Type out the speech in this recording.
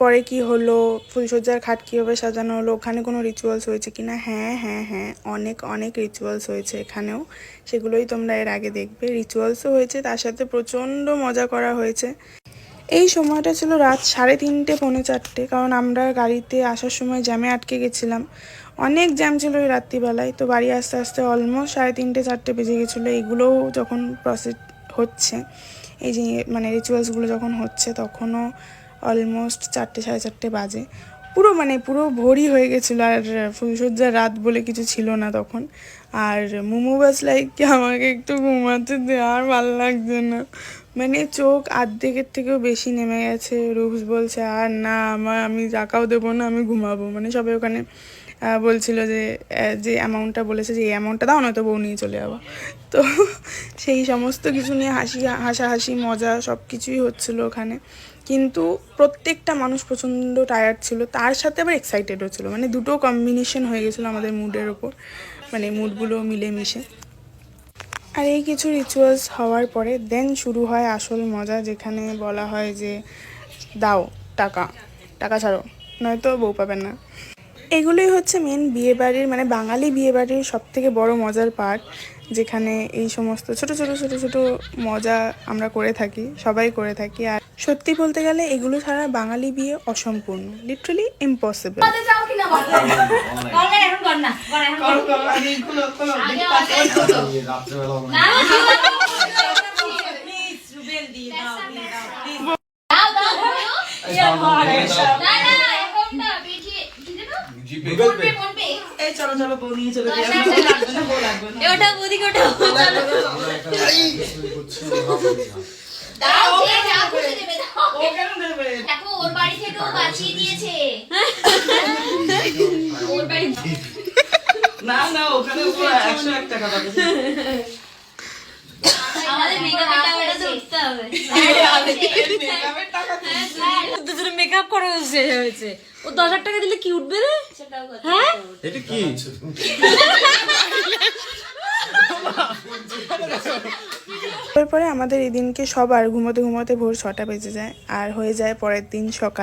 পরে কি হলো? ফুলসজ্জার খাট কীভাবে সাজানো হলো? ওখানে কোনো রিচুয়ালস হয়েছে কি না হ্যাঁ হ্যাঁ হ্যাঁ। অনেক অনেক রিচুয়ালস হয়েছে এখানেও। সেগুলোই তোমরা এর আগে দেখবে। রিচুয়ালসও হয়েছে, তার সাথে প্রচণ্ড মজা করা হয়েছে। এই সময়টা ছিল রাত সাড়ে তিনটে, পৌনে চারটে। কারণ আমরা গাড়িতে আসার সময় জ্যামে আটকে গেছিলাম। অনেক জ্যাম ছিল ওই রাত্রিবেলায়। তো বাড়ি আসতে আসতে অলমোস্ট সাড়ে তিনটে, চারটে বেজে গেছিল। এগুলোও যখন প্রসেস হচ্ছে, এই যে মানে রিচুয়ালসগুলো যখন হচ্ছে, তখনও অলমোস্ট চারটে, সাড়ে চারটে বাজে। পুরো মানে পুরো ভোরই হয়ে গেছিল আর ফুলসজ্জার রাত বলে কিছু ছিল না তখন। আর মোমো বাস লাইক আমাকে একটু ঘুমাতে দে, আর ভালো লাগছে না। মানে চোখ আর্ধেকের থেকেও বেশি নেমে গেছে রুফস বলছে, আর না আমার আমি টাকাও দেবো না, আমি ঘুমাবো। মানে সবাই ওখানে বলছিল যে যে অ্যামাউন্টটা বলেছে, যে, এই অ্যামাউন্টটা দাও, নয়তো বউ নিয়ে চলে যাব। তো সেই সমস্ত কিছু নিয়ে হাসি, হাসাহাসি, মজা সব কিছুই হচ্ছিল ওখানে। কিন্তু প্রত্যেকটা মানুষ প্রচণ্ড টায়ার্ড ছিল, তার সাথে আবার এক্সাইটেডও ছিল। মানে দুটো কম্বিনেশন হয়ে গেছিল আমাদের মুডের ওপর মানে মুডগুলো মিলেমিশে। আর এই কিছু রিচুয়ালস হওয়ার পরে দেন শুরু হয় আসল মজা যেখানে বলা হয় যে দাও টাকা টাকা ছাড়ো নয়তো বউ পাবেন না। এগুলোই হচ্ছে মেন বিয়েবাড়ির মানে বাঙালি বিয়েবাড়ির সব থেকে বড় মজার পার্ট যেখানে এই সমস্ত ছোট ছোট ছোট ছোট মজা আমরা করে থাকি সবাই করে থাকি। আর সত্যি বলতে গেলে এগুলো ছাড়া বাঙালি বিয়ে অসম্পূর্ণ লিটারালি ইম্পসিবল কিনা বল কর না এখন কর না কর এখন কর আগে অর্ডার করো রাত্রেবেলা না দাও দাও না না এখন না পিঠে কি দেবো পে ফোন পে এই চলো চলো বউ নিয়ে চলে যাই এ ওটা বুদি কোটা দাও যে যা খুশি দেবে দাও ও কেন দেবে দেখো ওর বাড়ি থেকেও বাঁচিয়ে দিয়েছে ওর বাড়ি না না ওখানে পুরো একশো এক টাকা পাবে উঠতে হবে। মেকআপের টাকা দুজনে মেকআপ করা হয়েছে। ও দশ হাজার টাকা দিলে কি উঠবে রে? হ্যাঁ? এটা কি? তারপরে আমাদের এই দিনকে সবার ঘুমোতে ঘুমোতে ভোর ছটা বেজে যায় আর হয়ে যায় পরের দিন সকাল।